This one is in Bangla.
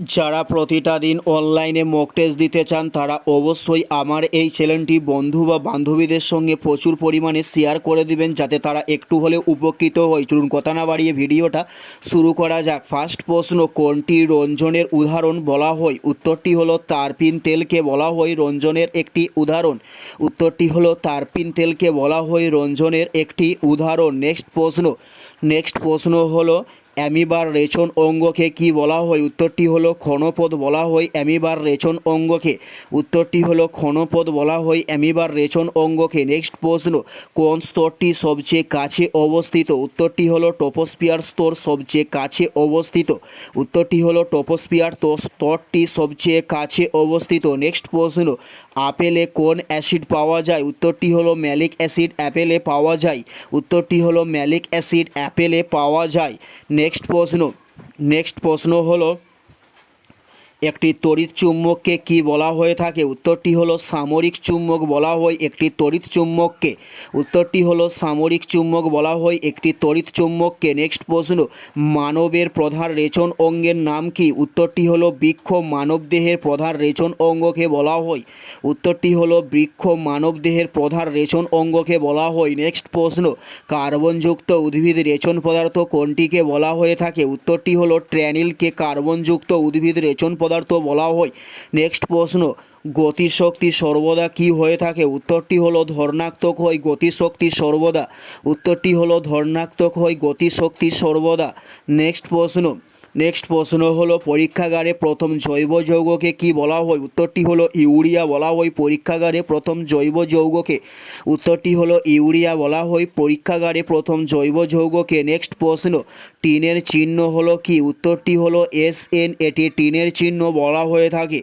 যারা প্রতিটা দিন অনলাইনে মক টেস্ট দিতে চান, তারা অবশ্যই আমার এই চ্যানেলটি বন্ধু বা বান্ধবীদের সঙ্গে প্রচুর পরিমাণে শেয়ার করে দিবেন, যাতে তারা একটু হলে উপকৃত হয়। চলুন কথা না বাড়িয়ে ভিডিওটা শুরু করা যাক। ফার্স্ট প্রশ্ন, কোনটি রঞ্জনের উদাহরণ বলা হয়? উত্তরটি হলো, তারপিন তেলকে বলা হয় রঞ্জনের একটি উদাহরণ। উত্তরটি হলো, তারপিন তেলকে বলা হয় রঞ্জনের একটি উদাহরণ। নেক্সট প্রশ্ন নেক্সট প্রশ্ন হলো অ্যামিবার রেচন অঙ্গকে কি বলা হয়? উত্তরটি হলো ক্ষণপদ বলা হয় অ্যামিবার রেচন অঙ্গকে। উত্তরটি হলো ক্ষণপদ বলা হয় অ্যামিবার রেচন অঙ্গকে। নেক্সট প্রশ্ন, কোন স্তরটি সবচেয়ে কাছে অবস্থিত? উত্তরটি হলো টোপোস্পিয়ার স্তর সবচেয়ে কাছে অবস্থিত। উত্তরটি হলো টোপোস্পিয়ার স্তরটি সবচেয়ে কাছে অবস্থিত। নেক্সট প্রশ্ন, আপেলে কোন অ্যাসিড পাওয়া যায়? উত্তরটি হলো ম্যালিক অ্যাসিড অ্যাপেলে পাওয়া যায়। উত্তরটি হলো ম্যালিক অ্যাসিড অ্যাপেলে পাওয়া যায়। নেক্সট প্রশ্ন নেক্সট প্রশ্ন হলো একটি তড়িৎ চুম্বককে কি বলা হয়ে থাকে? উত্তরটি হলো সামরিক চুম্বক বলা হয় একটি তড়িৎ চুম্বককে। উত্তরটি হলো সামরিক চুম্বক বলা হয় একটি তড়িৎ চুম্বককে। নেক্সট প্রশ্ন, মানবের প্রধান রেচন অঙ্গের নাম কি? উত্তরটি হলো বৃক্ষ মানবদেহের প্রধান রেচন অঙ্গকে বলা হয়। উত্তরটি হলো বৃক্ষ মানবদেহের প্রধান রেচন অঙ্গকে বলা হয়। নেক্সট প্রশ্ন, কার্বনযুক্ত উদ্ভিদ রেচন পদার্থ কোনটিকে বলা হয়ে থাকে? উত্তরটি হলো ট্র্যানিলকে কার্বনযুক্ত উদ্ভিদ রেচন পদার্থ বলা হয়। নেক্সট প্রশ্ন, গতিশক্তি সর্বদা কি হয়ে থাকে? উত্তরটি হলো ধর্ণাত্মক হয় গতিশক্তি সর্বদা। উত্তরটি হলো ধর্ণাত্মক হয় গতিশক্তি সর্বদা। নেক্সট প্রশ্ন নেক্সট প্রশ্ন হলো, পরীক্ষাগারে প্রথম জৈব যৌগকে কি বলা হয়? উত্তরটি হলো, ইউরিয়া বলা হয় পরীক্ষাগারে প্রথম জৈব যৌগকে উত্তরটি হলো, ইউরিয়া বলা হয় পরীক্ষাগারে প্রথম জৈব যৌগকে নেক্সট প্রশ্ন, টিনের চিহ্ন হলো কি? উত্তরটি হলো এস এন এটি টিনের চিহ্ন বলা হয়ে থাকে।